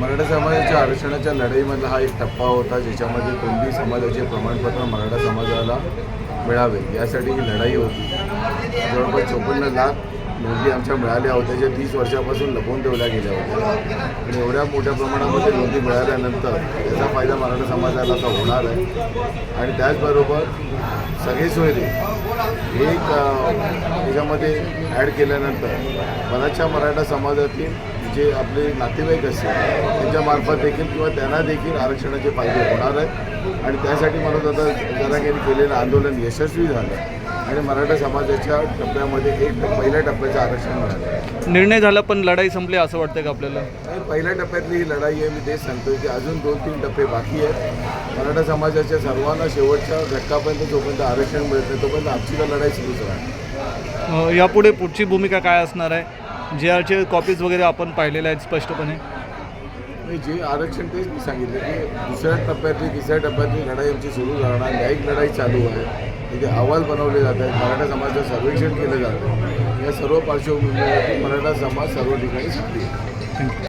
मराठा समाजाच्या आरक्षणाच्या लढाईमधला हा एक टप्पा होता ज्याच्यामध्ये कोणती समाजाचे प्रमाणपत्र मराठा समाजाला मिळावे यासाठी ही लढाई होती. जवळपास चोपन्न लाख नोंदी आमच्या मिळाल्या होत्या ज्या तीस वर्षापासून लपवून ठेवल्या गेल्या होत्या. आणि एवढ्या मोठ्या प्रमाणामध्ये नोंदी मिळाल्यानंतर त्याचा फायदा मराठा समाजाला आता होणार आहे. आणि त्याचबरोबर सगळे सोयरे एक त्याच्यामध्ये ॲड केल्यानंतर बऱ्याचशा मराठा समाजातील जे आपले नातेवाईक असतील त्यांच्यामार्फत देखील किंवा त्यांना देखील आरक्षणाचे फायदे होणार आहेत. आणि त्यासाठी मला आता जरांगेने केलेलं आंदोलन यशस्वी झालं. आणि मराठा समाजाच्या टप्प्यामध्ये एक पहिल्या टप्प्याचं आरक्षण मिळालं. निर्णय झाला पण लढाई संपली असं वाटतं का आपल्याला? पहिल्या टप्प्यातली ही लढाई आहे मी तेच सांगतोय की अजून दोन तीन टप्पे बाकी आहेत. मराठा समाजाच्या सर्वांना शेवटच्या घटकापर्यंत जोपर्यंत आरक्षण मिळत नाही तोपर्यंत आमची लढाई सुरूच राहणार. यापुढे पुढची भूमिका काय असणार आहे? जे आरचे कॉपीज वगैरे आपण पाहिलेल्या आहेत स्पष्टपणे. जे आरक्षण तेच मी सांगितलं की दुसऱ्या टप्प्यातली तिसऱ्या टप्प्यातली लढाई आमची सुरू राहणार. न्यायिक लढाई चालू आहे. तिथे अहवाल बनवले जात आहेत. मराठा समाजाचं सर्वेक्षण केलं जातं या सर्व पार्श्वभूमीवरती मराठा समाज सर्व ठिकाणी सक्रिय आहे.